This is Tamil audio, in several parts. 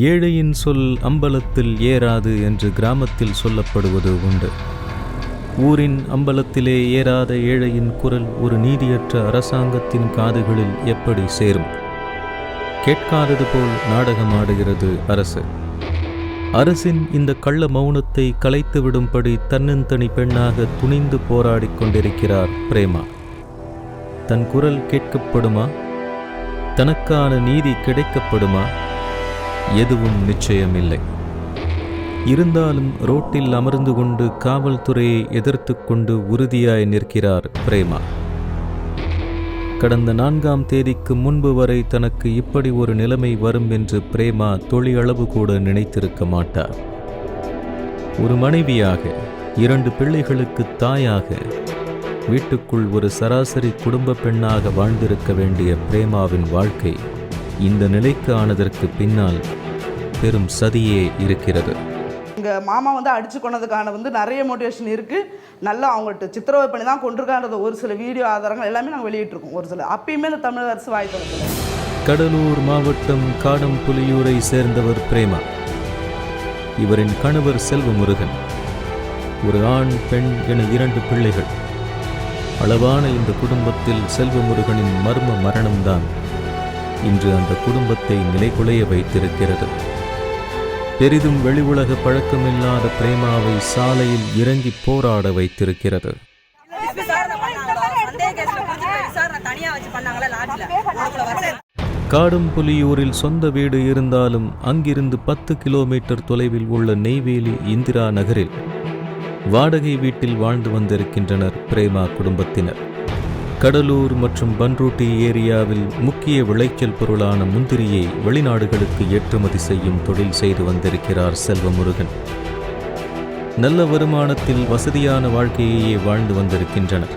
ஏழையின் சொல் அம்பலத்தில் ஏறாது என்று கிராமத்தில் சொல்லப்படுவது உண்டு. ஊரின் அம்பலத்திலே ஏறாத ஏழையின் குரல் ஒரு நீதியற்ற அரசாங்கத்தின் காதுகளில் எப்படி சேரும்? கேட்காதது போல் நாடகமாடுகிறது அரசு. அரசின் இந்த கள்ள மௌனத்தை கலைத்துவிடும்படி தன்னந்தனி பெண்ணாக துணிந்து போராடிக் கொண்டிருக்கிறார் பிரேமா. தன் குரல் கேட்கப்படுமா? தனக்கான நீதி கிடைக்கப்படுமா? எதுவும் நிச்சயமில்லை. இருந்தாலும் ரோட்டில் அமர்ந்து கொண்டு காவல்துறையை எதிர்த்து கொண்டு உறுதியாய் நிற்கிறார் பிரேமா. கடந்த நான்காம் தேதிக்கு முன்பு வரை தனக்கு இப்படி ஒரு நிலைமை வரும் என்று பிரேமா தொழிலளவு கூட நினைத்திருக்க மாட்டார். ஒரு மனைவியாக இரண்டு பிள்ளைகளுக்கு தாயாக வீட்டுக்குள் ஒரு சராசரி குடும்ப பெண்ணாக வாழ்ந்திருக்க வேண்டிய பிரேமாவின் வாழ்க்கை இந்த நிலைக்கு ஆனதற்கு பின்னால் பெரும் சதியே இருக்கிறது. எங்கள் மாமா வந்து அடிச்சு கொண்டதுக்கான வந்து நிறைய மோட்டிவேஷன் இருக்குது நல்லா அவங்கள்ட்ட சித்திரவதை பண்ணி தான் கொண்டிருக்கான்றது ஒரு சில வீடியோ ஆதாரங்கள் எல்லாமே நாங்கள் வெளியிட்டிருக்கோம். ஒரு சில அப்பயுமே இந்த தமிழக அரசு வாய் கடலூர் மாவட்டம் காடம்புலியூரை சேர்ந்தவர் பிரேமா. இவரின் கணவர் செல்வமுருகன். ஒரு ஆண் பெண் என இரண்டு பிள்ளைகள். அளவான இந்த குடும்பத்தில் செல்வமுருகனின் மர்ம மரணம்தான் இன்று அந்த குடும்பத்தை நிலைகுலைய வைத்திருக்கிறது. பெரிதும் வெளி உலக பழக்கமில்லாத பிரேமாவை சாலையில் இறங்கி போராட வைத்திருக்கிறது. காடும் புலியூரில் சொந்த வீடு இருந்தாலும் அங்கிருந்து பத்து கிலோமீட்டர் தொலைவில் உள்ள நெய்வேலி இந்திரா நகரில் வாடகை வீட்டில் வாழ்ந்து வந்திருக்கின்றனர் பிரேமா குடும்பத்தினர். கடலூர் மற்றும் பன்ருட்டி ஏரியாவில் முக்கிய விளைச்சல் பொருளான முந்திரியை வெளிநாடுகளுக்கு ஏற்றுமதி செய்யும் தொழில் செய்து வந்திருக்கிறார் செல்வமுருகன். நல்ல வருமானத்தில் வசதியான வாழ்க்கையையே வாழ்ந்து வந்திருக்கின்றனர்.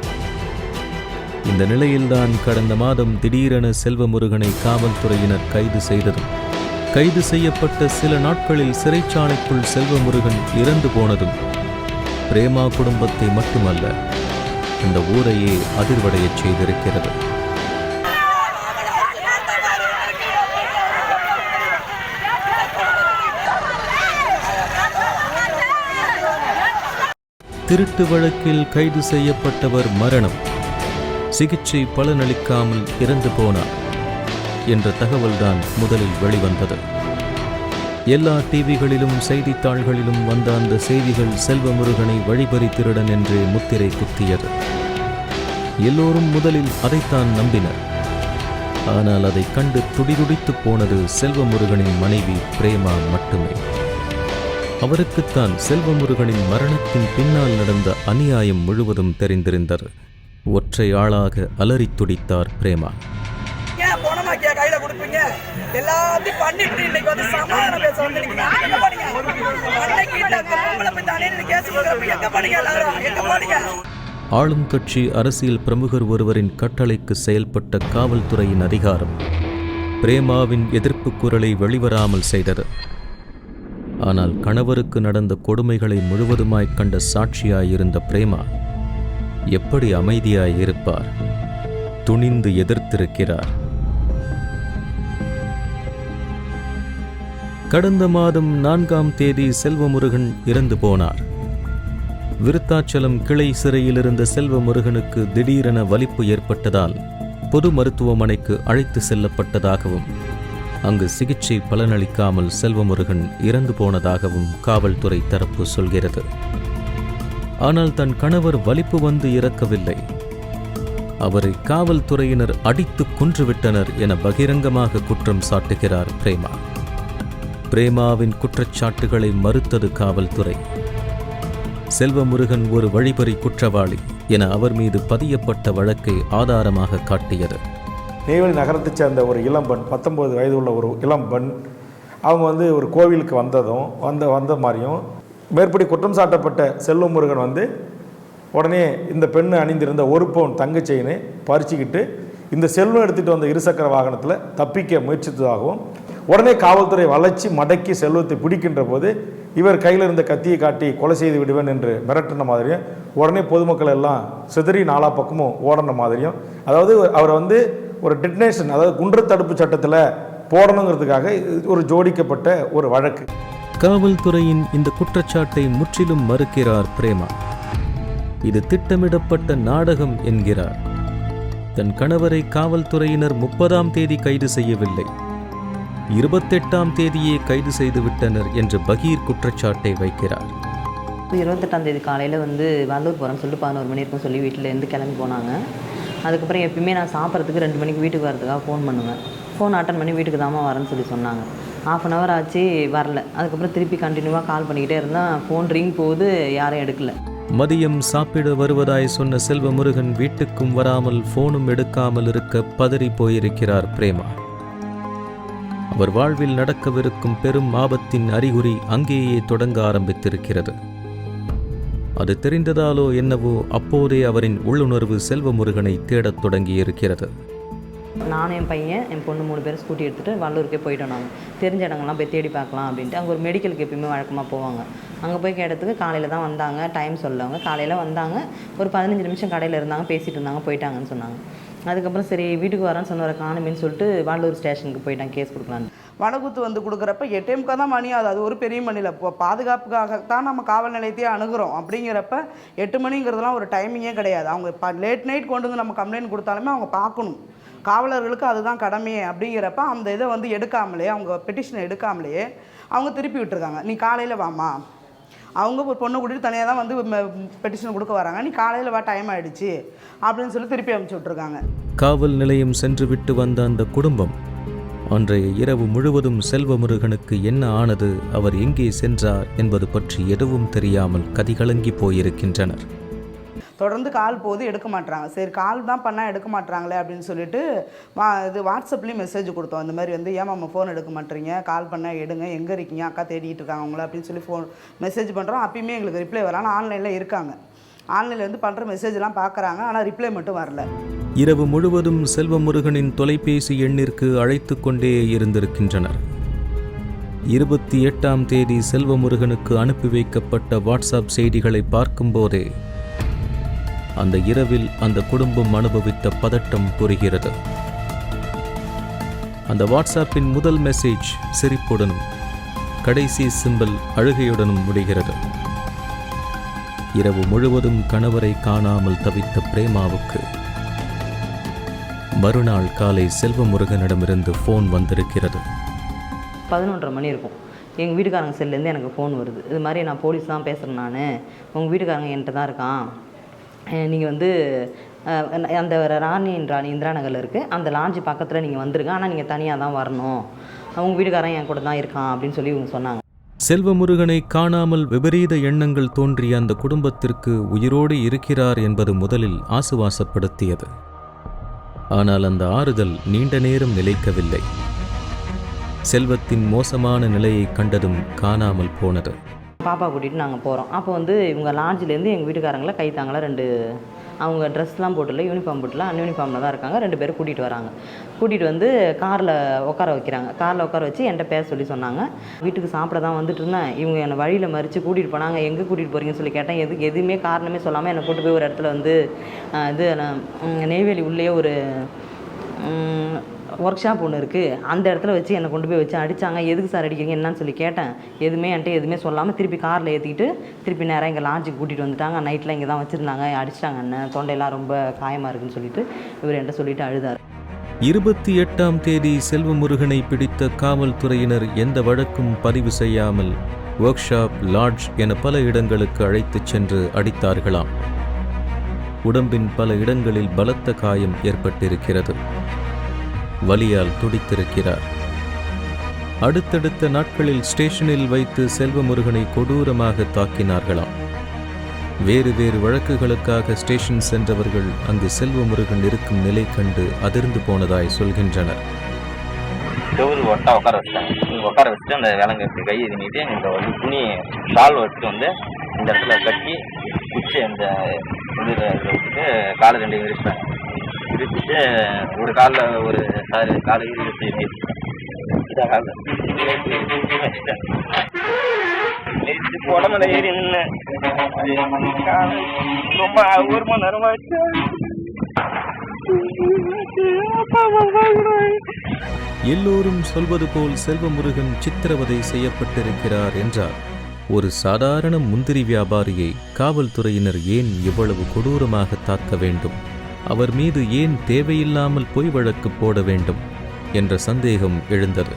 இந்த நிலையில்தான் கடந்த மாதம் திடீரென செல்வமுருகனை காவல்துறையினர் கைது செய்ததும் கைது செய்யப்பட்ட சில நாட்களில் சிறைச்சாலைக்குள் செல்வமுருகன் இறந்து போனதும் பிரேமா குடும்பத்தை மட்டுமல்ல இந்த ஊரையே அதிர்வடையச் செய்திருக்கிறது. திருட்டு வழக்கில் கைது செய்யப்பட்டவர் மரணம். சிகிச்சை பலனளிக்காமல் இறந்து போனார் என்ற தகவல்தான் முதலில் வெளிவந்தது. எல்லா டிவிகளிலும் செய்தித்தாள்களிலும் வந்த அந்த செய்திகள் செல்வமுருகனை வழிபறி திருடன் என்று முத்திரை குத்தியது. எல்லோரும் முதலில் அதைத்தான் நம்பினர். ஆனால் அதைக் கண்டு துடிதுடித்துப் போனது செல்வமுருகனின் மனைவி பிரேமா மட்டுமே. அவருக்குத்தான் செல்வமுருகனின் மரணத்தின் பின்னால் நடந்த அநியாயம் முழுவதும் தெரிந்திருந்தது. ஒற்றை ஆளாக அலறித் துடித்தார் பிரேமா. ஏன் கையில கொடுப்பீங்க? எல்லாத்தையும் பண்ணிட்டு இன்னைக்கு வந்து சமாதானம் பேச வந்து நீங்க எங்க போனீங்க? அன்னைக்கு இந்த பொம்பளை போய் கேஸ் கொடுக்குறப்ப எங்க போனீங்க எல்லாரும்? எங்க போனீங்க? ஆளும் கட்சி அரசியல் பிரமுகர் ஒருவரின் கட்டளைக்கு செயல்பட்ட காவல்துறையின் அதிகாரம். பிரேமாவின் எதிர்ப்பு குரலை வெளிவராமல் செய்தது. ஆனால் கணவருக்கு நடந்த கொடுமைகளை முழுவதுமாய் கண்ட சாட்சியாயிருந்த பிரேமா எப்படி அமைதியாய் இருப்பார்? துணிந்து எதிர்த்திருக்கிறார். கடந்த மாதம் நான்காம் தேதி செல்வமுருகன் இறந்து போனார். விருத்தாச்சலம் கிளை சிறையில் இருந்த செல்வமுருகனுக்கு திடீரென வலிப்பு ஏற்பட்டதால் பொது மருத்துவமனைக்கு அழைத்து செல்லப்பட்டதாகவும் அங்கு சிகிச்சை பலனளிக்காமல் செல்வமுருகன் இறந்து போனதாகவும் காவல்துறை தரப்பு சொல்கிறது. ஆனால் தன் கணவர் வலிப்பு வந்து இறக்கவில்லை. அவரை காவல்துறையினர் அடித்துக் கொன்றுவிட்டனர் என பகிரங்கமாக குற்றம் சாட்டுகிறார் பிரேமா. பிரேமாவின் குற்றச்சாட்டுகளை மறுத்தது காவல்துறை. செல்வமுருகன் ஒரு வழிபறி குற்றவாளி என அவர் மீது பதியப்பட்ட வழக்கை ஆதாரமாக காட்டியது. நெய்வேலி நகரத்தைச் சேர்ந்த ஒரு இளம்பெண் பத்தொம்பது வயது உள்ள ஒரு இளம்பெண் அவங்க வந்து ஒரு கோவிலுக்கு வந்ததும் வந்த வந்த மாதிரியும் மேற்படி குற்றம் சாட்டப்பட்ட செல்வமுருகன் வந்து உடனே இந்த பெண் அணிந்திருந்த ஒரு பவுன் தங்க செயினை பறிச்சுக்கிட்டு இந்த செல்வம் எடுத்துகிட்டு வந்த இருசக்கர வாகனத்தில் தப்பிக்க முயற்சித்ததாகவும் உடனே காவல்துறை வளைச்சி மடக்கி செல்வத்தை பிடிக்கின்ற போது இவர் கையில் இருந்த கத்தியை காட்டி கொலை செய்து விடுவேன் என்று மிரட்டின மாதிரியும் உடனே பொதுமக்கள் எல்லாம் சிதறி நாலா பக்கமும் ஓடின மாதிரியும். அதாவது அவரை வந்து ஒரு டிட்னேஷன் அதாவது குன்ற தடுப்பு சட்டத்தில் போடணுங்கிறதுக்காக ஒரு ஜோடிக்கப்பட்ட ஒரு வழக்கு. காவல்துறையின் இந்த குற்றச்சாட்டை முற்றிலும் மறுக்கிறார் பிரேமா. இது திட்டமிடப்பட்ட நாடகம் என்கிறார். தன் கணவரை காவல்துறையினர் முப்பதாம் தேதி கைது செய்யவில்லை. இருபத்தெட்டாம் தேதியே கைது செய்து விட்டனர் என்று பகீர் குற்றச்சாட்டை வைக்கிறார். இருபத்தெட்டாம் தேதி காலையில் வந்து வல்லூர் போகிறேன்னு சொல்லிட்டு பதினோரு மணி இருக்கும் சொல்லி வீட்டிலேருந்து கிளம்பி போனாங்க. அதுக்கப்புறம் எப்பயுமே நான் சாப்பிட்றதுக்கு ரெண்டு மணிக்கு வீட்டுக்கு வரதுக்காக ஃபோன் பண்ணுவேன். ஃபோன் அட்டன் பண்ணி வீட்டுக்கு தாம்மா வரேன்னு சொல்லி சொன்னாங்க. ஆஃப் அன் ஹவர் ஆச்சு வரல. அதுக்கப்புறம் திருப்பி கண்டினியூவாக கால் பண்ணிக்கிட்டே இருந்தேன் ஃபோன் ரிங் போகுது யாரும் எடுக்கல. மதியம் சாப்பிட வருவதாய் சொன்ன செல்வமுருகன் வீட்டுக்கும் வராமல் போனும் எடுக்காமல் இருக்க பதறி போயிருக்கிறார் பிரேமா. அவர் வாழ்வில் நடக்கவிருக்கும் பெரும் ஆபத்தின் அறிகுறி அங்கேயே தொடங்க ஆரம்பித்திருக்கிறது. அது தெரிந்ததாலோ என்னவோ அப்போதே அவரின் உள்ளுணர்வு செல்வமுருகனை தேடத் தொடங்கியிருக்கிறது. நானும் என் பையன் என் பொண்ணு மூணு பேரும் ஸ்கூட்டி எடுத்துகிட்டு வள்ளூருக்கே போயிட்டோம் நாங்கள் தெரிஞ்ச இடங்கள்லாம் போய் தேடி பார்க்கலாம் அப்படின்ட்டு அங்கே ஒரு மெடிக்கலுக்கு எப்பயுமே வழக்கமாக போவாங்க. அங்கே போய் கேட்டதுக்கு காலையில் தான் வந்தாங்க டைம் சொல்லவங்க. காலையில் வந்தாங்க ஒரு பதினஞ்சு நிமிஷம் கடையில் இருந்தாங்க பேசிகிட்டு இருந்தாங்க போயிட்டாங்கன்னு சொன்னாங்க. அதுக்கப்புறம் சரி வீட்டுக்கு வரேன்னு சொன்னவரை காணுமேன்னு சொல்லிட்டு வள்ளூர் ஸ்டேஷனுக்கு போயிட்டேன் கேஸ் கொடுக்கலான்னு. வடகுத்து வந்து கொடுக்குறப்ப எட்டேமுக்கா தான் மணி ஆகுது. அது ஒரு பெரிய மணியில். இப்போ பாதுகாப்புக்காகத்தான் நம்ம காவல் நிலையத்தையே அணுகிறோம். அப்படிங்கிறப்ப எட்டு மணிங்கிறதுலாம் ஒரு டைமிங்கே கிடையாது. அவங்க இப்போ லேட் நைட் கொண்டு வந்து நம்ம கம்ப்ளைண்ட் கொடுத்தாலுமே அவங்க பார்க்கணும். காவலர்களுக்கு அதுதான் கடமையே அப்படிங்கிறப்ப அந்த இதை வந்து எடுக்காமலே அவங்க பெட்டிஷனை எடுக்காமலே அவங்க திருப்பி விட்டுருக்காங்க. நீ காலையில் வாமா அவங்க ஒரு பொண்ணை கூட்டிட்டு தனியாக தான் வந்து பெட்டிஷன் கொடுக்க வராங்க. நீ காலையில் வா டைம் ஆகிடுச்சு அப்படின்னு சொல்லி திருப்பி அனுப்பிச்சி விட்ருக்காங்க காவல் நிலையம் சென்று விட்டு வந்த அந்த குடும்பம் அன்றைய இரவு முழுவதும் செல்வமுருகனுக்கு என்ன ஆனது அவர் எங்கே சென்றார் என்பது பற்றி எதுவும் தெரியாமல் கதிகலங்கி போயிருக்கின்றனர். தொடர்ந்து கால் போகுது எடுக்க மாட்டுறாங்க சரி கால் தான் பண்ணால் எடுக்க மாட்டுறாங்களே அப்படின்னு சொல்லிட்டு வா இது வாட்ஸ்அப்லேயும் மெசேஜ் கொடுத்தோம். இந்த மாதிரி வந்து ஏன் நம்ம ஃபோன் எடுக்க மாட்டீங்க கால் பண்ணால் எடுங்க. எங்கே இருக்கீங்க? அக்கா தேடிட்டு இருக்காங்க உங்களை அப்படின்னு சொல்லி ஃபோன் மெசேஜ் பண்ணுறோம் அப்பயுமே எங்களுக்கு ரிப்ளை வரலாம் ஆனால் ஆன்லைனில் இருக்காங்க. ஆன்லைனில் வந்து பண்ணுற மெசேஜ்லாம் பார்க்குறாங்க ஆனால் ரிப்ளை மட்டும் வரல. இரவு முழுவதும் செல்வமுருகனின் தொலைபேசி எண்ணிற்கு அழைத்து கொண்டே இருந்திருக்கின்றனர். இருபத்தி எட்டாம் தேதி செல்வமுருகனுக்கு அனுப்பி வைக்கப்பட்ட வாட்ஸ்அப் செய்திகளை பார்க்கும்போதே அந்த இரவில் அந்த குடும்பம் அனுபவித்த பதட்டம் புரிகிறது. அந்த வாட்ஸ்அப்பின் முதல் மெசேஜ் சிரிப்புடனும் கடைசி சிம்பல் அழுகையுடனும் முடிகிறது. இரவு முழுவதும் கணவரை காணாமல் தவித்த பிரேமாவுக்கு மறுநாள் காலை செல்வமுருகனிடமிருந்து ஃபோன் வந்திருக்கிறது. பதினொன்றரை மணி இருக்கும். எங்கள் வீட்டுக்காரங்க செல்லேருந்து எனக்கு ஃபோன் வருது. இது மாதிரி நான் போலீஸ் தான் பேசுகிறேன் நான். உங்கள் வீட்டுக்காரங்க என்கிட்ட தான் இருக்கான். நீங்கள் வந்து அந்த ராணியின் ராணி இந்திரா நகரில் இருக்குது அந்த லாட்ஜ் பக்கத்தில் நீங்கள் வந்துருங்க. ஆனால் நீங்கள் தனியாக தான் வரணும். அவங்க வீட்டுக்காரன் என் கூட தான் இருக்கான் அப்படின்னு சொல்லி இவங்க சொன்னாங்க. செல்வமுருகனை காணாமல் விபரீத எண்ணங்கள் தோன்றிய அந்த குடும்பத்திற்கு உயிரோடு இருக்கிறார் என்பது முதலில் ஆசுவாசப்படுத்தியது. ஆனால் அந்த ஆறுதல் நீண்ட நேரம் நிலைக்கவில்லை. செல்வத்தின் மோசமான நிலையை கண்டதும் காணாமல் போனது. பாப்பா கூட்டிகிட்டு நாங்கள் போகிறோம் அப்போ வந்து இவங்க லாட்ஜ்லேருந்து எங்கள் வீட்டுக்காரங்களை கைத்தாங்களா ரெண்டு அவங்க ட்ரெஸ்லாம் போட்டுல யூனிஃபார்ம் போட்டுல அன்யூனிஃபார்மில் தான் இருக்காங்க. ரெண்டு பேரும் கூட்டிகிட்டு வராங்க. கூட்டிகிட்டு வந்து காரில் உட்கார வைக்கிறாங்க. காரில் உட்கார வச்சு என்கிட்ட பேச சொல்லி சொன்னாங்க. வீட்டுக்கு சாப்பிட தான் வந்துட்டு இருந்தேன். இவங்க என்னை வழியில் மறித்து கூட்டிகிட்டு போனாங்க. எங்கே கூட்டிகிட்டு போகிறீங்கன்னு சொல்லி கேட்டேன். எதுக்கு எதுவுமே காரணமே சொல்லாமல் என்னை கூட்டு போய் ஒரு இடத்துல வந்து இது நெய்வேலி உள்ளே ஒரு ஒர்க் ஷாப் ஒன்று இருக்குது அந்த இடத்துல வச்சு என்னை கொண்டு போய் வச்சு அடித்தாங்க எதுக்கு சார் அடிக்கிறீங்க? என்னன்னு சொல்லி கேட்டேன். எதுவுமே என்கிட்ட எதுவுமே சொல்லாமல் திருப்பி காரில் ஏற்றிக்கிட்டு திருப்பி நேராக இங்கே லாட்ஜுக்கு கூட்டிகிட்டு வந்துட்டாங்க. நைட்டில் இங்கே தான் வச்சுருந்தாங்க. அடிச்சிட்டாங்க அண்ணன் தொண்டையெல்லாம் ரொம்ப காயமாக இருக்குன்னு சொல்லிட்டு இவர் என்கிட்ட சொல்லிட்டு அழுதார். இருபத்தி எட்டாம் தேதி செல்வமுருகனை பிடித்த காவல்துறையினர் எந்த வழக்கும் பதிவு செய்யாமல் ஒர்க் ஷாப் லாட்ஜ் என பல இடங்களுக்கு அழைத்துச் சென்று அடித்தார்களாம். உடம்பின் பல இடங்களில் பலத்த காயம் ஏற்பட்டிருக்கிறது. வலியால் துடித்திருக்கிறார். அடுத்தடுத்த நாட்களில் ஸ்டேஷனில் வைத்து செல்வமுருகனை கொடூரமாக தாக்கினார்களாம். வேறு வேறு வழக்குகளுக்காக ஸ்டேஷன் சென்றவர்கள் அங்கு செல்வமுருகன் இருக்கும் நிலை கண்டு அதிர்ந்து போனதாய் சொல்கின்றனர். செவரு ஒட்டா உட்கார வச்சாங்க உட்கார வச்சுட்டு அந்த விலங்கு இப்படி கை இது இந்த வந்து துணி ஷால் வச்சுட்டு வந்து இந்த இடத்துல கட்டி குச்சி அந்த இதில் வச்சுட்டு காலை ரெண்டு விரிச்சிட்டாங்க. விரிச்சிட்டு ஒரு காலில் ஒரு சாரி காலை விரிச்சு இந்த காலில். வச்சுட்டாங்க நெரிச்சு உடம்புல ஏறி நின்று ரொம்ப ஒரு மணி நேரம் ஆச்சு எல்லோரும் சொல்வது போல் செல்வமுருகன் சித்திரவதை செய்யப்பட்டிருக்கிறார் என்றால் ஒரு சாதாரண முந்திரி வியாபாரியை காவல்துறையினர் ஏன் இவ்வளவு கொடூரமாக தாக்க வேண்டும்? அவர் மீது ஏன் தேவையில்லாமல் பொய் வழக்கு போட வேண்டும் என்ற சந்தேகம் எழுந்தது.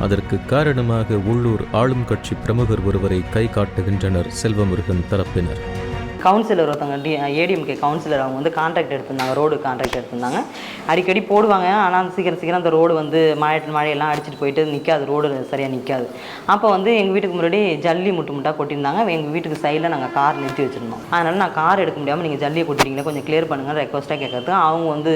அதற்கு காரணமாக உள்ளூர் ஆளும் கட்சி பிரமுகர் ஒருவரை கை காட்டுகின்றனர் செல்வமுருகன் தரப்பினர். கவுன்சிலர் ஒருத்தவங்க டி ஏடிஎம்கே கவுன்சிலர் அவங்க வந்து கான்ட்ராக்ட் எடுத்திருந்தாங்க ரோடு கான்ட்ராக்ட் எடுத்திருந்தாங்க. அடிக்கடி போடுவாங்க ஆனால் அந்த சீக்கிரம் சீக்கிரம் அந்த ரோடு வந்து மழை மழையெல்லாம் அடிச்சுட்டு போயிட்டு நிற்காது ரோடு சரியாக நிற்காது அப்போ வந்து எங்கள் வீட்டுக்கு முன்னாடி ஜல்லி முட்டு முட்டாக கொட்டியிருந்தாங்க. எங்கள் வீட்டுக்கு சைடில் நாங்கள் கார் நிறுத்தி வச்சுருந்தோம். அதனால் நான் கார் எடுக்க முடியாமல் நீங்கள் ஜல்லியை கொட்டிட்டீங்களா கொஞ்சம் கிளியர் பண்ணுங்கள் ரெக்வஸ்ட்டாக கேட்கறது அவங்க வந்து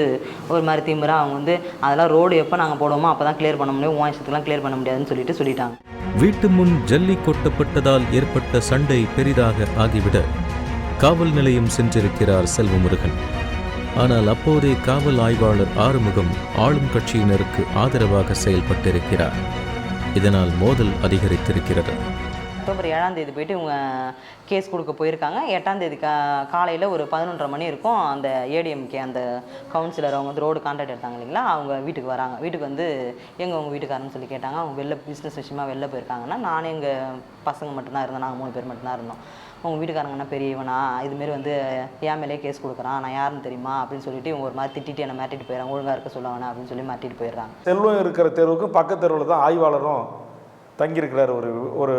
ஒரு மாதிரி திமுறை அவங்க வந்து அதெல்லாம் ரோடு எப்போ நாங்கள் போடுவோமோ அப்போ தான் கிளியர் பண்ண முடியும். உன் க்ளியர் கிளியர் பண்ண முடியாதுன்னு சொல்லிட்டு சொல்லிட்டாங்க. வீட்டு முன் ஜல்லி கொட்டப்பட்டதால் ஏற்பட்ட சண்டை பெரிதாக ஆகிவிட காவல் நிலையம் சென்றிருக்கிறார் செல்வமுருகன். ஆனால் அப்போதே காவல் ஆய்வாளர் ஆறுமுகம் ஆளும் கட்சியினருக்கு ஆதரவாக செயல்பட்டிருக்கிறார். இதனால் மோதல் அதிகரித்திருக்கிறது. அக்டோபர் ஏழாம் தேதி போயிட்டு இவங்க கேஸ் கொடுக்க போயிருக்காங்க. எட்டாம் தேதி கா காலையில் ஒரு பதினொன்றரை மணி இருக்கும். அந்த ஏடிஎம்கே அந்த கவுன்சிலர் அவங்க வந்து ரோடு கான்ட்ராக்ட் எடுத்தாங்க இல்லைங்களா? அவங்க வீட்டுக்கு வராங்க. வீட்டுக்கு வந்து எங்கள் உங்கள் வீட்டுக்காரன்னு சொல்லி கேட்டாங்க. அவங்க வெளில பிஸ்னஸ் விஷயமா வெளில போயிருக்காங்கன்னா நானும் எங்கள் பசங்க மட்டும்தான் இருந்தோம். நாங்கள் மூணு பேர் மட்டும்தான் இருந்தோம். உங்கள் வீட்டுக்காரங்கன்னா பெரியவனா? இதுமாரி வந்து என் மேலே கேஸ் கொடுக்குறான். நான் யாருன்னு தெரியுமா? அப்படின்னு சொல்லிட்டு இவங்க ஒரு மாதிரி திட்டிட்டு என்னை மாட்டிட்டு போயிடறாங்க. ஒழுங்காக இருக்க சொல்லுவானே அப்படின்னு சொல்லி மாட்டிட்டு போயிடுறாங்க. செல்வம் இருக்கிற தெருவுக்கும் பக்கத்து தெருவில் தான் ஆய்வாளரும் தங்கியிருக்கிறார் ஒரு ஒரு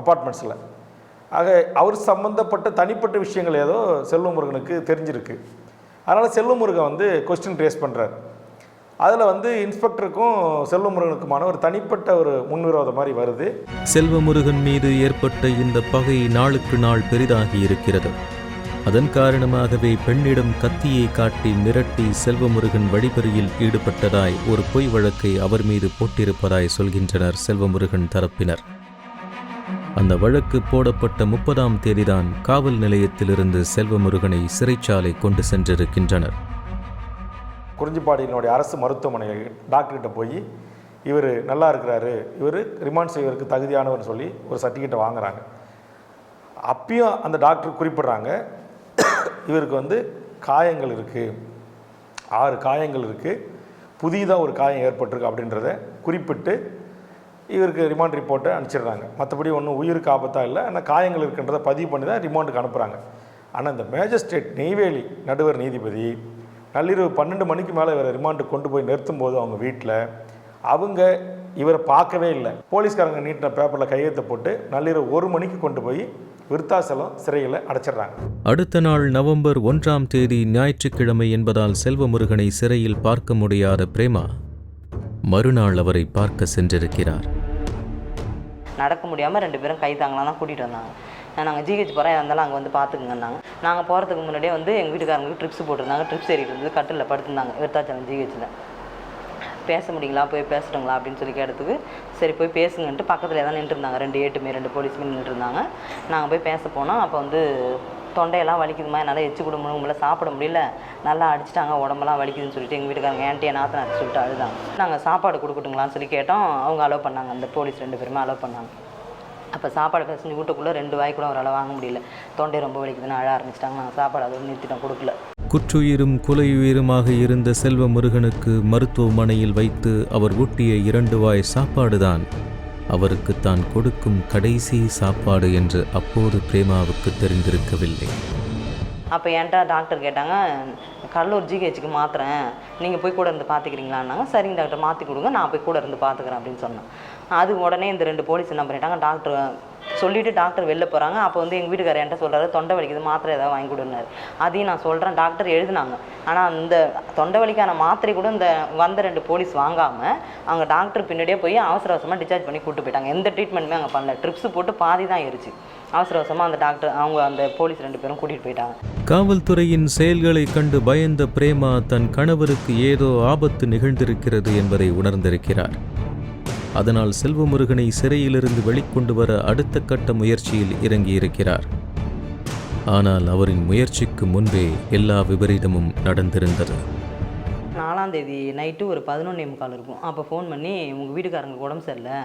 அப்பார்ட்மெண்ட்ஸில் ஆக அவர் சம்மந்தப்பட்ட தனிப்பட்ட விஷயங்கள் ஏதோ செல்வமுருகனுக்கு தெரிஞ்சிருக்கு. அதனால் செல்வமுருகன் வந்து கொஸ்டின் ரேஸ் பண்ணுறார் அதில் வந்து இன்ஸ்பெக்டருக்கும் செல்வமுருகனுக்குமான ஒரு தனிப்பட்ட ஒரு முன்விரோதம் மாதிரி வருது. செல்வமுருகன் மீது ஏற்பட்ட இந்த பகை நாளுக்கு நாள் பெரிதாகி இருக்கிறது. அதன் காரணமாகவே பெண்ணிடம் கத்தியை காட்டி மிரட்டி செல்வமுருகன் வழிபறியில் ஈடுபட்டதாய் ஒரு பொய் வழக்கை அவர் மீது போட்டிருப்பதாய் சொல்கின்றனர் செல்வமுருகன் தரப்பினர். அந்த வழக்கு போடப்பட்ட முப்பதாம் தேதிதான் காவல் நிலையத்திலிருந்து செல்வமுருகனை சிறைச்சாலை கொண்டு சென்றிருக்கின்றனர். குறிஞ்சிப்பாடியினுடைய அரசு மருத்துவமனையில் டாக்டர்கிட்ட போய் இவர் நல்லா இருக்கிறாரு இவர் ரிமாண்ட் செய்வதற்கு தகுதியானவர்னு சொல்லி ஒரு சர்டிஃபிகேட்டை வாங்குறாங்க. அப்பயும் அந்த டாக்டர் குறிப்பிட்றாங்க இவருக்கு வந்து காயங்கள் இருக்குது ஆறு காயங்கள் இருக்குது புதிதாக ஒரு காயம் ஏற்பட்டிருக்கு அப்படின்றத குறிப்பிட்டு இவருக்கு ரிமாண்ட் ரிப்போர்ட்டை அனுப்பிச்சிடுறாங்க. மற்றபடி ஒன்றும் உயிருக்கு ஆபத்தாக இல்லை ஆனால் காயங்கள் இருக்குன்றதை பதிவு பண்ணி தான் ரிமாண்டுக்கு அனுப்புகிறாங்க ஆனால் இந்த மேஜிஸ்ட்ரேட் நெய்வேலி நடுவர் நீதிபதி நள்ளிரவு பன்னெண்டு மணிக்கு மேலே இவரை ரிமாண்டுக்கு கொண்டு போய் நிறுத்தும் போது அவங்க வீட்டில் அவங்க இவரை பார்க்கவே இல்லை. போலீஸ்காரங்க நீட்டின பேப்பரில் கையெழுத்து போட்டு நள்ளிரவு ஒரு மணிக்கு கொண்டு போய் விருத்தாசலம் சிறையில் அடைச்சிடுறாங்க. அடுத்த நாள் நவம்பர் ஒன்றாம் தேதி ஞாயிற்றுக்கிழமை என்பதால் செல்வமுருகனை சிறையில் பார்க்க முடியாத பிரேமா மறுநாள் அவரை பார்க்க சென்றிருக்கிறார். நடக்க முடியாமல் ரெண்டு பேரும் கை தாங்கலாம் தான் கூட்டிகிட்டு வந்தாங்க. நாங்கள் ஜிஹெச் போகிறோம் இருந்தாலும் அங்கே வந்து பார்த்துக்குங்கன்னாங்க நாங்கள் போகிறதுக்கு முன்னாடியே வந்து எங்கள் வீட்டுக்காரங்களுக்கு ட்ரிப்ஸ் போட்டிருந்தாங்க. ட்ரிப்ஸ் ஏறிட்டு இருந்து கட்டில் படுத்திருந்தாங்க. விருத்தாச்சலம் ஜிஹெச்சில் பேச முடியுங்களா? போய் பேசட்டுங்களா? அப்படின்னு சொல்லி கேட்டதுக்கு சரி போய் பேசுங்கன்ட்டு பக்கத்தில் தான் நின்றுருந்தாங்க. ரெண்டு ஏட்டுமே ரெண்டு போலீஸ்மே நின்றுருந்தாங்க. நாங்கள் போய் பேச போனோம். அப்போ வந்து தொண்டையெல்லாம் வலிக்குதுமா? என்னால் எச்சு கூட முடியல சாப்பிட முடியல. நல்லா அடிச்சிட்டாங்க. உடம்பெல்லாம் வலிக்குதுன்னு சொல்லிட்டு எங்கள் வீட்டுக்காரங்க ஏன்ட்டியை நாத்தனார் சொல்லிட்டு அழுதாங்க. நாங்கள் சாப்பாடு கொடுக்கட்டுங்களான்னு சொல்லி கேட்டோம். அவங்க அலோவ் பண்ணாங்க. அந்த போலீஸ் ரெண்டு பேருமே அலோவ் பண்ணாங்க. அப்போ சாப்பாடு பிசைஞ்சு வீட்டுக்குள்ளே ரெண்டு வாய் கூட அவரால் வாங்க முடியல. தொண்டை ரொம்ப வலிக்குதுன்னு அழ ஆரம்பிச்சிட்டாங்க. நாங்கள் சாப்பாடு அதோட நிறுத்திட்டோம் கொடுக்கல. குற்றுயிரும் கொலையுயிருமாக இருந்த செல்வ முருகனுக்கு மருத்துவமனையில் வைத்து அவர் ஊட்டிய இரண்டு வாய் சாப்பாடுதான். அவருக்கு தான் கொடுக்கும் கடைசி சாப்பாடு என்று அப்போது பிரேமாவுக்கு தெரிந்திருக்கவில்லை. அப்போ என்கிட்ட டாக்டர் கேட்டாங்க கடலூர் ஜிஹெச்சுக்கு மாத்துறேன். நீங்கள் போய் கூட இருந்து பார்த்துக்கிறீங்களான்னாங்க சரிங்க டாக்டர் மாற்றி கொடுங்க. நான் போய் கூட இருந்து பார்த்துக்கிறேன் அப்படின்னு சொன்னேன். அது உடனே இந்த ரெண்டு போலீஸ் என்ன பண்ணிட்டாங்க டாக்டர் சொல்லிவிட்டு டாக்டர் வெளில போகிறாங்க அப்போ வந்து எங்கள் வீட்டுக்காரர் என்கிட்ட சொல்கிறாரு தொண்டை வலிக்குது மாத்திரை ஏதாவது வாங்கி கொடுனாரு அதையும் நான் சொல்கிறேன் டாக்டர் எழுதினாங்க. ஆனால் அந்த தொண்டை வலிக்கான மாத்திரை கூட இந்த வந்த ரெண்டு போலீஸ் வாங்காமல் அவங்க டாக்டர் பின்னாடியே போய் அவசர அவசரமாக டிஸ்சார்ஜ் பண்ணி கூட்டு போயிட்டாங்க. எந்த ட்ரீட்மெண்ட்டுமே அங்கே பண்ணல. ட்ரிப்ஸ் போட்டு பாதி தான் ஏறிச்சு. அவசர அவசரமாக அந்த டாக்டர் அவங்க அந்த போலீஸ் ரெண்டு பேரும் கூட்டிகிட்டு போயிட்டாங்க. காவல்துறையின் செயல்களை கண்டு பயந்த பிரேமா தன் கணவருக்கு ஏதோ ஆபத்து நிகழ்ந்திருக்கிறது என்பதை உணர்ந்திருக்கிறார். அதனால் செல்வமுருகனை சிறையிலிருந்து வெளிக்கொண்டு வர அடுத்த கட்ட முயற்சியில் இறங்கியிருக்கிறார். ஆனால் அவரின் முயற்சிக்கு முன்பே எல்லா விபரீதமும் நடந்திருந்தது. நாலாம் தேதி நைட்டு ஒரு பதினொன்னே முக்கால் இருக்கும். அப்போ ஃபோன் பண்ணி உங்கள் வீட்டுக்காரங்களுக்கு உடம்பு சரியில்லை.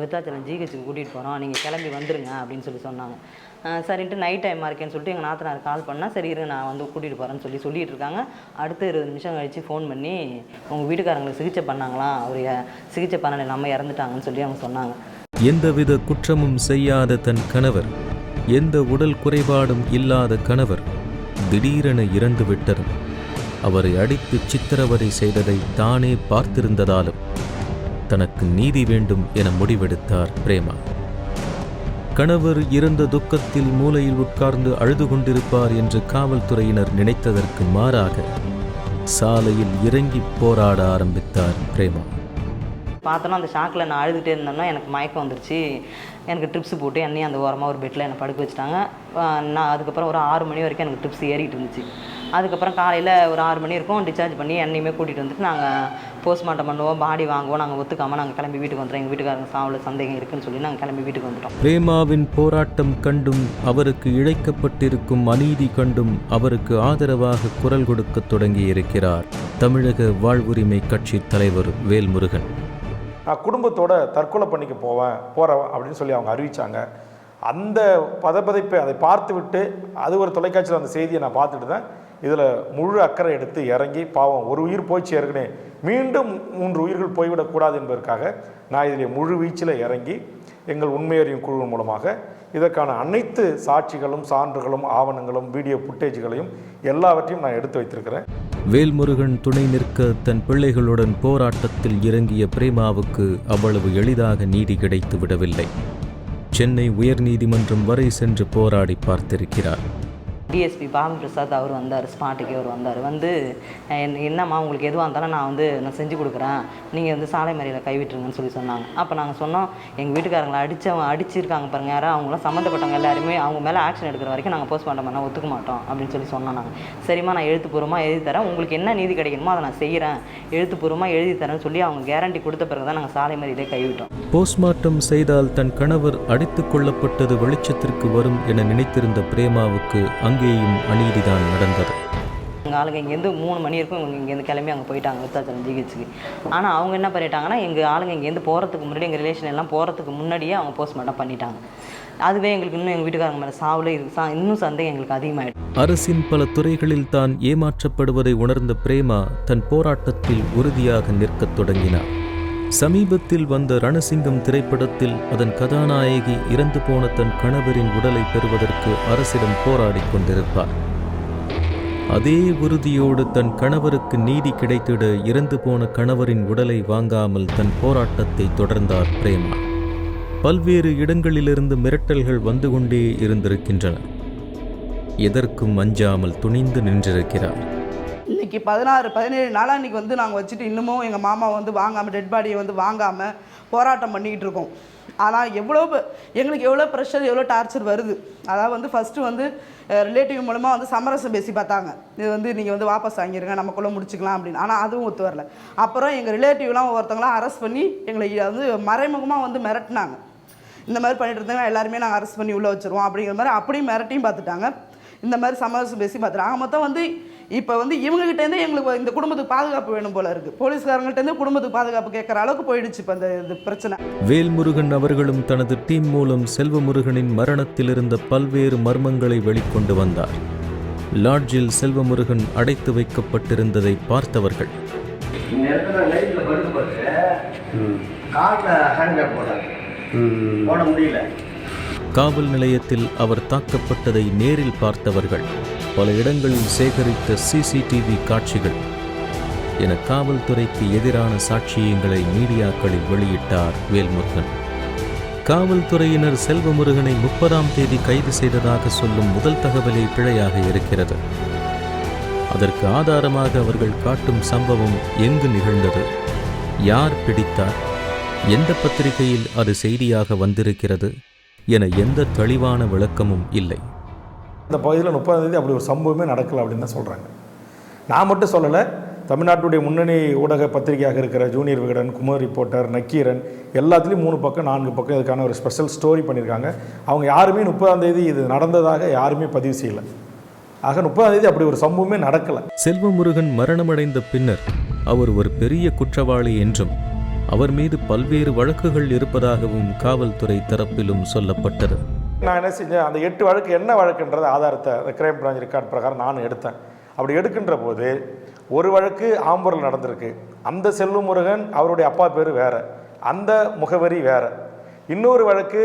விருத்தாச்சலம் ஜிஹெச்சுக்கு கூட்டிகிட்டு போகிறோம் நீங்கள் கிளம்பி வந்துருங்க அப்படின்னு சொல்லி சொன்னாங்க. சரின்ட்டு நைட் டைமாக இருக்கேன்னு சொல்லிட்டு எங்கள் நாத்தனார் கால் பண்ணால் சரி இருங்க நான் வந்து கூட்டிகிட்டு போகிறேன்னு சொல்லி சொல்லிகிட்டு இருக்காங்க. அடுத்த இருபது நிமிஷம் கழித்து ஃபோன் பண்ணி உங்கள் வீட்டுக்காரங்களுக்கு சிகிச்சை பண்ணாங்களாம் அவர் சிகிச்சை பண்ணலை நம்ம இறந்துட்டாங்கன்னு சொல்லி அவங்க சொன்னாங்க. எந்தவித குற்றமும் செய்யாத தன் கணவர் எந்த உடல் குறைபாடும் இல்லாத கணவர் திடீரென இறந்து விட்டது அவரை அடித்து சித்திரவதை செய்ததை தானே பார்த்திருந்ததாலும் தனக்கு நீதி வேண்டும் என முடிவெடுத்தார் பிரேமா. கணவர் இறந்த துக்கத்தில் மூலையில் உட்கார்ந்து அழுது கொண்டிருப்பார் என்று காவல்துறையினர் நினைத்ததற்கு மாறாக சாலையில் இறங்கி போராட ஆரம்பித்தார் பிரேமா. பார்த்தோன்னா அந்த ஷாக்கில் நான் அழுதுகிட்டே இருந்தேன்னா எனக்கு மயக்கம் வந்துருச்சு. எனக்கு ட்ரிப்ஸ் போட்டு என்னையும் அந்த ஓரமாக ஒரு பெட்டில் என்னை படுக்க வச்சுட்டாங்க. நான் அதுக்கப்புறம் ஒரு ஆறு மணி வரைக்கும் எனக்கு ட்ரிப்ஸ் ஏறிக்கிட்டு இருந்துச்சு. அதுக்கப்புறம் காலையில் ஒரு ஆறு மணி இருக்கும். டிஸ்சார்ஜ் பண்ணி என்னையுமே கூட்டிகிட்டு வந்துட்டு நாங்கள் போஸ்ட்மார்ட்டம் பண்ணுவோம். பாடி வாங்குவோம். நாங்கள் ஒத்துக்காமல் நாங்கள் கிளம்பி வீட்டுக்கு வந்துட்டோம் எங்கள் வீட்டுக்காரங்க சாவில் சந்தேகம் இருக்குன்னு சொல்லி நாங்கள் கிளம்பி வீட்டுக்கு வந்துட்டோம். பிரேமாவின் போராட்டம் கண்டும் அவருக்கு இழைக்கப்பட்டிருக்கும் அநீதி கண்டும் அவருக்கு ஆதரவாக குரல் கொடுக்கத் தொடங்கியிருக்கிறார் தமிழக வாழ்வுரிமை கட்சி தலைவர் வேல்முருகன். நான் குடும்பத்தோட தற்கொலை பண்ணிக்க போவேன் போகிறேன் அப்படின்னு சொல்லி அவங்க அறிவிச்சாங்க. அந்த பதப்பதைப்பை அதை பார்த்து விட்டு அது ஒரு தொலைக்காட்சியில் அந்த செய்தியை நான் பார்த்துட்டு தான் இதில் முழு அக்கறை எடுத்து இறங்கி பாவம் ஒரு உயிர் போய்ச்சு ஏற்கனவே. மீண்டும் மூன்று உயிர்கள் போய்விடக்கூடாது என்பதற்காக நான் இதில் முழு வீச்சில் இறங்கி எங்கள் உண்மையறியும் குழு மூலமாக இதற்கான அனைத்து சாட்சிகளும் சான்றுகளும் ஆவணங்களும் வீடியோ ஃபுட்டேஜ்களையும் எல்லாவற்றையும் நான் எடுத்து வைத்திருக்கிறேன். வேல்முருகன் துணை நிற்க தன் பிள்ளைகளுடன் போராட்டத்தில் இறங்கிய பிரேமாவுக்கு அவ்வளவு எளிதாக நீதி கிடைத்து விடவில்லை சென்னை உயர்நீதிமன்றம் வரை சென்று போராடி பார்த்திருக்கிறார். டிஎஸ்பி பாபு பிரசாத் அவர் வந்தார் ஸ்பாட்டுக்கு அவர் வந்தார். வந்து என் என்னம்மா உங்களுக்கு எதுவாக இருந்தாலும் நான் வந்து நான் செஞ்சு கொடுக்குறேன். நீங்கள் வந்து சாலை மறியலில் கைவிட்டுருங்கன்னு சொல்லி சொன்னாங்க. அப்போ நாங்கள் சொன்னோம் எங்கள் வீட்டுக்காரங்களை அடித்தவங்க அடிச்சிருக்காங்க பாருங்க யாரும் அவங்களாம் சம்மந்தப்பட்டவங்க எல்லாருமே அவங்க மேலே ஆக்ஷன் எடுக்கிற வரைக்கும் நாங்கள் போஸ்ட்மார்ட்டம் பண்ண ஒத்துக்க மாட்டோம் அப்படின்னு சொல்லி சொன்னோம் நாங்கள் சரிம்மா நான் எழுத்துப்பூர்வமாக எழுதி தரேன். உங்களுக்கு என்ன நீதி கிடைக்கணுமோ அதை நான் செய்கிறேன் எழுத்துப்பூர்வமாக எழுதி தரேன்னு சொல்லி அவங்க கேரண்டி கொடுத்த பிறகு தான் நாங்கள் சாலை மறியலே கைவிட்டோம் போஸ்ட்மார்ட்டம் செய்தால் தன் கணவர் அடித்துக் கொள்ளப்பட்டது வெளிச்சத்திற்கு வரும் என நினைத்திருந்த பிரேமாவுக்கு அங்கேயும் அநீதிதான் நடந்தது. எங்கள் ஆளுங்க இங்கேருந்து மூணு மணி இருக்கும் இவங்க இங்கேருந்து கிளம்பி அங்கே போயிட்டாங்க விருத்தாச்சலம் ஜிஹெச்சுக்கு. ஆனால் அவங்க என்ன பண்ணிட்டாங்கன்னா எங்கள் ஆளுங்க இங்கேருந்து போகிறதுக்கு முன்னாடி எங்கள் ரிலேஷன் எல்லாம் போகிறதுக்கு முன்னாடியே அவங்க போஸ்ட்மார்ட்டம் பண்ணிட்டாங்க. அதுவே எங்களுக்கு இன்னும் எங்கள் வீட்டுக்காரங்க மேலே சாவில் இது சா இன்னும் சந்தேகம் எங்களுக்கு அதிகமாகிடும் அரசின் பல துறைகளில் தான் ஏமாற்றப்படுவதை உணர்ந்த பிரேமா தன் போராட்டத்தில் உறுதியாக நிற்கத் தொடங்கினார். சமீபத்தில் வந்த ரணசிங்கம் திரைப்படத்தில் அதன் கதாநாயகி இறந்து போன தன் கணவரின் உடலை பெறுவதற்கு அரசிடம் போராடிக் கொண்டிருப்பார். அதே உறுதியோடு தன் கணவருக்கு நீதி கிடைத்திட இறந்து போன கணவரின் உடலை வாங்காமல் தன் போராட்டத்தை தொடர்ந்தார் பிரேமா. பல்வேறு இடங்களிலிருந்து மிரட்டல்கள் வந்து கொண்டே இருந்திருக்கின்றன. எதற்கும் அஞ்சாமல் துணிந்து நின்றிருக்கிறார். இன்னைக்கு பதினாறு பதினேழு நாளாக இன்றைக்கி வந்து நாங்கள் வச்சுட்டு இன்னமும் எங்கள் மாமா வந்து வாங்காமல் டெட் பாடியை வந்து வாங்காமல் போராட்டம் பண்ணிக்கிட்டு இருக்கோம். ஆனால் எவ்வளோ ப- எங்களுக்கு எவ்வளோ ப்ரெஷர் எவ்வளோ டார்ச்சர் வருது. அதாவது வந்து ஃபஸ்ட்டு வந்து ரிலேட்டிவ் மூலமாக வந்து சமரசம் பேசி பார்த்தாங்க. இது வந்து நீங்கள் வந்து வாபஸ் வாங்கிருங்க நமக்குள்ளே முடிச்சுக்கலாம் அப்படின்னு. ஆனால் அதுவும் ஒத்து வரல. அப்புறம் எங்கள் ரிலேட்டிவ்லாம் ஒருத்தவங்களாம் அரெஸ்ட் பண்ணி எங்களை வந்து மறைமுகமாக வந்து மிரட்டினாங்க. இந்த மாதிரி பண்ணிட்டு இருந்தாங்க எல்லாருமே நாங்கள் அரெஸ்ட் பண்ணி உள்ளே வச்சுருவோம் அப்படிங்கிற மாதிரி அப்படியும் மிரட்டியும் பார்த்துட்டாங்க. இந்த மாதிரி சமரசம் பேசி பார்த்துட்டாங்க. மொத்தம் வந்து இப்போ வந்து இவங்ககிட்டேருந்து எங்களுக்கு இந்த குடும்பத்துக்கு பாதுகாப்பு வேணும் போல இருக்குது போலீஸ்காரங்கள்ட்டேருந்து குடும்பத்துக்கு பாதுகாப்பு கேட்குற அளவுக்கு போயிடுச்சு இப்போ இந்த இது பிரச்சனை. வேல்முருகன் அவர்களும் தனது டீம் மூலம் செல்வமுருகனின் மரணத்தில் இருந்த பல்வேறு மர்மங்களை வெளிக்கொண்டு வந்தார். லாட்ஜில் செல்வமுருகன் அடைத்து வைக்கப்பட்டிருந்ததை பார்த்தவர்கள். காவல் நிலையத்தில் அவர் தாக்கப்பட்டதை நேரில் பார்த்தவர்கள். பல இடங்களில் சேகரித்த சிசிடிவி காட்சிகள் என காவல்துறைக்கு எதிரான சாட்சியங்களை மீடியாக்களில் வெளியிட்டார் வேல்முருகன். காவல்துறையினர் செல்வமுருகனை முப்பதாம் தேதி கைது செய்ததாக சொல்லும் முதல் தகவலே பிழையாக இருக்கிறது. அதற்கு ஆதாரமாக அவர்கள் காட்டும் சம்பவம் எங்கு நிகழ்ந்தது? யார் பிடித்தார்? எந்த பத்திரிகையில் அது செய்தியாக வந்திருக்கிறது? என எந்த தெளிவான விளக்கமும் இல்லை. இந்த பகுதியில் முப்பதாம் தேதி அப்படி ஒரு சம்பவமே நடக்கலை அப்படின்னு தான் சொல்கிறாங்க நான் மட்டும் சொல்லலை தமிழ்நாட்டுடைய முன்னணி ஊடக பத்திரிகையாக இருக்கிற ஜூனியர் விகடன் குமார் ரிப்போர்ட்டர் நக்கீரன் எல்லாத்துலேயும் மூணு பக்கம் நான்கு பக்கம் இதுக்கான ஒரு ஸ்பெஷல் ஸ்டோரி பண்ணியிருக்காங்க. அவங்க யாருமே முப்பதாம் தேதி இது நடந்ததாக யாருமே பதிவு செய்யலை. ஆக முப்பதாம் தேதி அப்படி ஒரு சம்பவமே நடக்கலை. செல்வமுருகன் மரணமடைந்த பின்னர் அவர் ஒரு பெரிய குற்றவாளி என்றும் அவர் மீது பல்வேறு வழக்குகள் இருப்பதாகவும் காவல்துறை தரப்பிலும் சொல்லப்பட்டது. நான் என்ன செஞ்சேன் அந்த எட்டு வழக்கு என்ன வழக்குன்றத ஆதாரத்தை அந்த கிரைம் பிரான்ச் ரெக்கார்ட் பிரகாரம் நானும் எடுத்தேன். அப்படி எடுக்கின்ற போது ஒரு வழக்கு ஆம்பூரில் நடந்திருக்கு. அந்த செல்வ முருகன் அவருடைய அப்பா பேர் வேற. அந்த முகவரி வேறு. இன்னொரு வழக்கு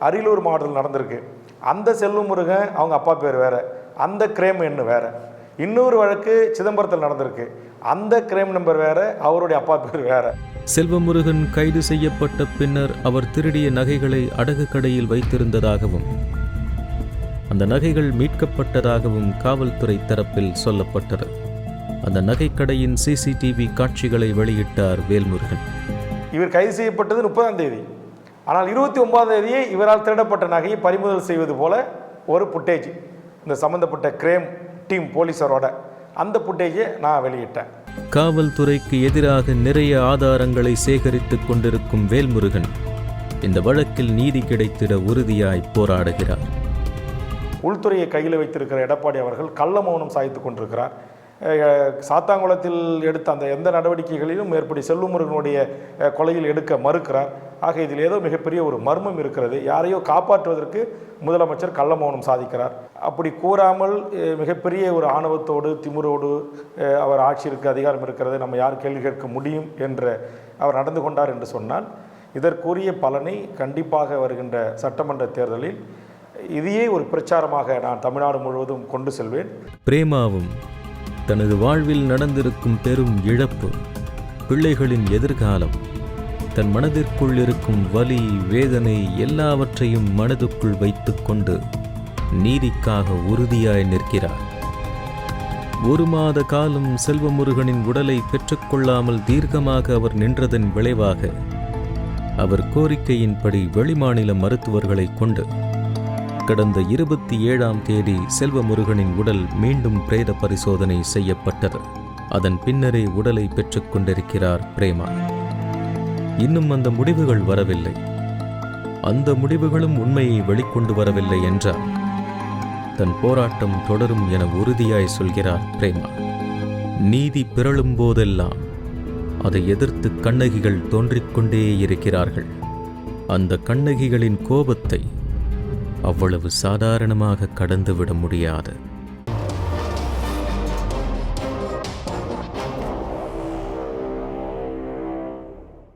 அரியலூர் மாவட்டத்தில் நடந்திருக்கு. அந்த செல்வ முருகன் அவங்க அப்பா பேர் வேறு. அந்த கிரேம் எண்ணு வேற. இன்னொரு வழக்கு சிதம்பரத்தில் நடந்திருக்கு. அந்த கிரைம் நம்பர் வேற அவருடைய அப்பா பேர் வேற. செல்வமுருகன் கைது செய்யப்பட்ட பின்னர் அவர் திருடிய நகைகளை அடகு கடையில் வைத்திருந்ததாகவும் அந்த நகைகள் மீட்கப்பட்டதாகவும் காவல்துறை தரப்பில் சொல்லப்பட்டது. அந்த நகைக்கடையின் சிசிடிவி காட்சிகளை வெளியிட்டார் வேல்முருகன். இவர் கைது செய்யப்பட்டது முப்பதாம் தேதி. ஆனால் இருபத்தி ஒன்பதாம் தேதியே இவரால் திருடப்பட்ட நகையை பறிமுதல் செய்வது போல ஒரு புட்டேஜ் இந்த சம்மந்தப்பட்ட கிரேம் டீம் போலீஸரோட அந்த புட்டேஜை நான் வெளியிட்டேன். காவல்துறைக்கு எதிராக நிறைய ஆதாரங்களை சேகரித்துக் கொண்டிருக்கும் வேல்முருகன் இந்த வழக்கில் நீதி கிடைத்திட உறுதியாய் போராடுகிறார். உள்துறையை கையில் வைத்திருக்கிற எடப்பாடி அவர்கள் கள்ள மௌனம் சாய்த்து கொண்டிருக்கிறார். சாத்தாங்குளத்தில் எடுத்த அந்த எந்த நடவடிக்கைகளிலும் மேற்படி செல்வமுருகனுடைய கொலையில் எடுக்க மறுக்கிறார். ஆக இதில் ஏதோ மிகப்பெரிய ஒரு மர்மம் இருக்கிறது. யாரையோ காப்பாற்றுவதற்கு முதலமைச்சர் கள்ளமௌனம் சாதிக்கிறார். அப்படி கூறாமல் மிகப்பெரிய ஒரு ஆணவத்தோடு திமுரோடு அவர் ஆட்சியிற்கு அதிகாரம் இருக்கிறது நம்ம யார் கேள்வி கேட்க முடியும் என்ற அவர் நடந்து கொண்டார் என்று சொன்னால் இதற்குரிய பலனை கண்டிப்பாக வருகின்ற சட்டமன்ற தேர்தலில் இதையே ஒரு பிரச்சாரமாக நான் தமிழ்நாடு முழுவதும் கொண்டு செல்வேன். பிரேமாவும் தனது வாழ்வில் நடந்திருக்கும் பெரும் இழப்பு பிள்ளைகளின் எதிர்காலம் தன் மனதிற்குள் இருக்கும் வலி வேதனை எல்லாவற்றையும் மனதுக்குள் வைத்துக்கொண்டு நீதிக்காக உறுதியாய் நிற்கிறார். ஒரு மாத காலம் செல்வமுருகனின் உடலை பெற்றுக்கொள்ளாமல் தீர்க்கமாக அவர் நின்றதன் விளைவாக அவர் கோரிக்கையின்படி வெளிமாநில மருத்துவர்களை கொண்டு கடந்த இருபத்தி ஏழாம் தேதி செல்வமுருகனின் உடல் மீண்டும் பிரேத பரிசோதனை செய்யப்பட்டது. அதன் பின்னரே உடலை பெற்றுக்கொண்டிருக்கிறார் பிரேமா. இன்னும் அந்த முடிவுகள் வரவில்லை. அந்த முடிவுகளும் உண்மையை வெளிக்கொண்டு வரவில்லை என்றால் தன் போராட்டம் தொடரும் என உறுதியாய் சொல்கிறார் பிரேமா. நீதி பிறழும் போதெல்லாம் அதை எதிர்த்து கண்ணகிகள் தோன்றிக்கொண்டே இருக்கிறார்கள். அந்த கண்ணகிகளின் கோபத்தை அவ்வளவு சாதாரணமாக கடந்துவிட முடியாது.